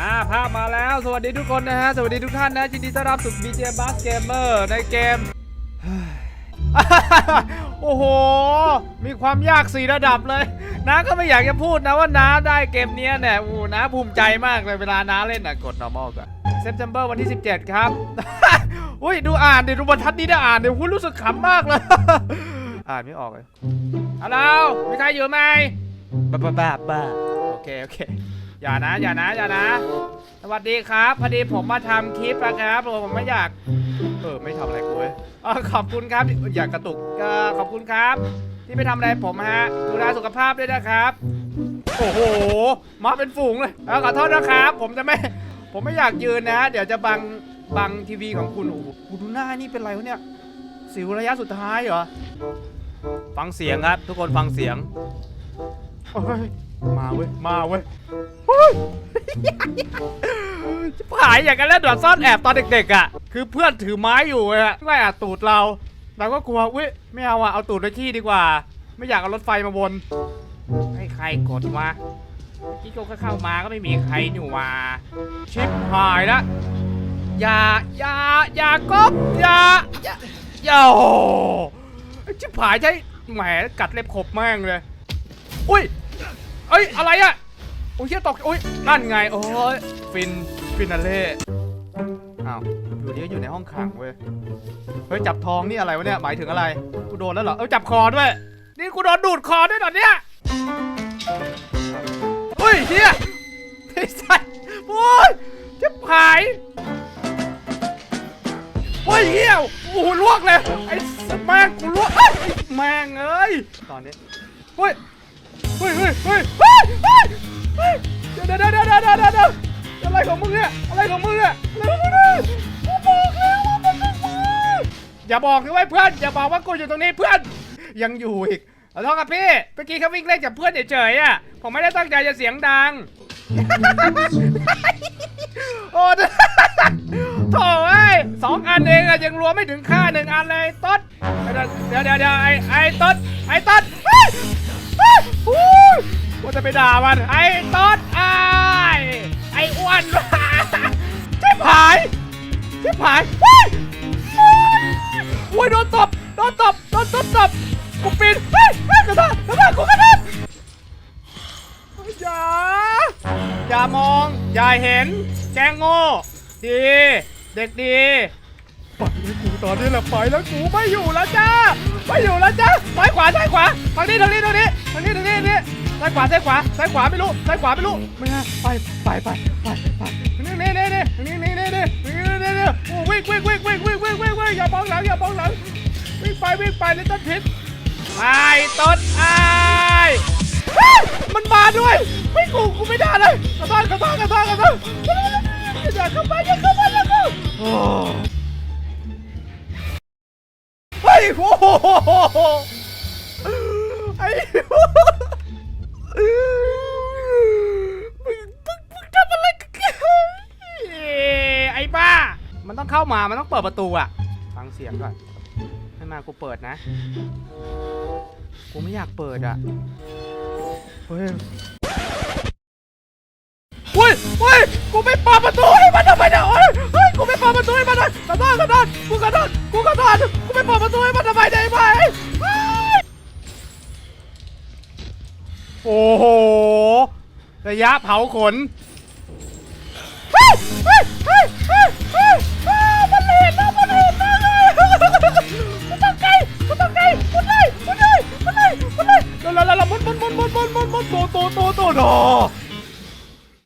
อ่าภาพมาแล้ว สวัสดีทุกคนนะฮะ สวัสดีทุกท่านนะยินดีต้อนรับสู่ BJ Bass Gamer ในเกม โอ้โห มีความยากสี่ระดับเลยน้าก็ไม่อยากจะพูดนะว่าน้าได้เกมเนี้ยเนี่ยโอ้โหน้าภูมิใจมากเลยเวลาน้าเล่นอะกด normal ก่อน September วันที่ 17 ครับ อุ้ยดูอ่านดิดูบรรทัดนี้ได้อ่านเดี๋ยวคุณรู้สึกขำมากเลย อ่านไม่ออกเลยฮัลโหลมีใครอยู่ไหมบ้าบ้าบ้าบ้าโอเค โอเค อย่านะอย่านะอย่านะ สวัสดีครับ พอดีผมมาทำคลิปนะครับผมไม่อยาก เออไม่ทำอะไรกูเว้ยอ๋อขอบคุณครับ อยากกระตุกก็ขอบคุณครับ ที่ไม่ทำอะไรผมฮะ ดูแลสุขภาพด้วยนะครับ โอ้โหมาเป็นฝูงเลยเออขอโทษนะครับ ผมจะไม่ ผมไม่อยากยืนนะ เดี๋ยวจะบังบังทีวีของคุณโอ้โหกูดูหน้านี่เป็นไรวะเนี่ย สิวระยะสุดท้ายเหรอ ฟังเสียงครับ ทุกคนฟังเสียง โอ้ย มาเว้ย มาเว้ยจะผายอย่างกันแล้วดอดซ่อนแอบตอนเด็กๆอะ คือเพื่อนถือไม้อยู่อะไล่อัดตูดเราเราก็กลัวอุ้ยไม่เอาอะเอาตูดไปขี้ดีกว่า ไม่อยากเอารถไฟมาวนให้ใครกดวะเมื่อกี้ก็เข้ามาก็ไม่มีใครนี่ว่าชิปหายละอย่าอย่าอย่ากบอย่าอย่าอย่าโอ้ชิปหายใช่แหมกัดเล็บขบแม่งเลย อุ้ย เอ้ย อะไรอะโอ้ยเหี้ยตกอุ้ยนั่นไง โอ้ยฟิน ฟินาเล่ อ้าวอยู่ดีก็อยู่ในห้องขังเว้ย เฮ้ย จับทองนี่อะไรวะเนี่ย หมายถึงอะไร กูโดนแล้วเหรอ เออจับคอด้วย นี่กูโดนดูดคอด้วยเหรอเนี่ยเฮ้ยเฮียไอ้สัสโอ้ยจะหายโอ้ยเฮียโอ้โหลวกเลย ไอ้สแม่งกูลวกเอ้ยไอ้แม่งเอ้ย ตอนนี้เฮ้ย เฮ้ยเฮ้ยเฮ้ยเฮ้ยเฮ้ยเฮ้ยเดี๋ยวเดี๋ยวเดี๋ยวเดี๋ยวเดี๋ยวเดี๋ยวเดี๋ยวอะไรของมึงเนี่ยอะไรของมึงเนี่ยอะไรของมึงเนี่ยกูบอกแล้วว่ามันเป็นมึงอย่าบอกนะเว้ยเพื่อนอย่าบอกว่ากูอยู่ตรงนี้เพื่อนยังอยู่อีกขอโทษครับพี่เมื่อกี้เขาวิ่งเล่นกับเพื่อนเฉยๆอะผมไม่ได้ตั้งใจจะเสียงดัง โอ้โถ่เอ้ยสองอันเองอะยังรวมไม่ถึงค่าหนึ่งอันเลยต๊ดเดี๋ยวเดี๋ยวเดี๋ยวไอ้ไอ้ต๊ดไอ้ต๊ดเฮ้ย เฮ้ยอู้ว่าจะไปด่ามัน ไอ้ต๊ดไอ้ไอ้อ้วนเจ็บหายเจ็บหายเฮ้ยเฮ้ยโอ้ยโดนตบโดนตบโดนตบตบกูปีนเฮ้ยเฮ้ยกระโดดกระโดดกูกระโดดอย่าอย่ามอง อย่าเห็น แกงโง่ ดี เด็กดีปล่อยกูตอนนี้แหละไปแล้วกูไม่อยู่แล้วจ้าไม่อยู่แล้วจ้าซ้ายขวาซ้ายขวาทางนี้ทางนี้ทางนี้ ทางนี้ทางนี้ทางนี้ซ้ายขวาซ้ายขวาซ้ายขวาไม่รู้ซ้ายขวาไม่รู้ไม่ฮะไปไปไปไปไปนี่นี่นี่นี่นี่นี่นี่นี่นี่นี่นี่โอ้วิ่งวิ่งวิ่งวิ่งวิ่งวิ่งวิ่งวิ่งอย่ามองหลังอย่ามองหลังวิ่งไปวิ่งไปเลยต้นพิษไอ้ต้นไอ้มันมาด้วยไม่กูกูไม่ได้เลยกระโดดกระโดดกระโดดกระโดดอย่าเข้ามาอย่าเข้ามาอย่าเข้าเฮ้ยโอ้โห ต้องเข้ามา มันต้องเปิดประตูอะฟังเสียงก่อนให้มากูเปิดนะ กูไม่อยากเปิดอะเฮ้ยอุ้ยอุ้ยกูไม่เปิดประตูให้มันทำไมเนี่ยโอ้ยเฮ้ย กูไม่เปิดประตูให้มันเลยขอโทษขอโทษกูขอโทษกูขอโทษกูไม่เปิดประตูให้มันทำไมได้ไหมเฮ้โอ้โห ระยะเผาขน 랄랄랄라 몬몬몬몬몬몬몬 또또또또또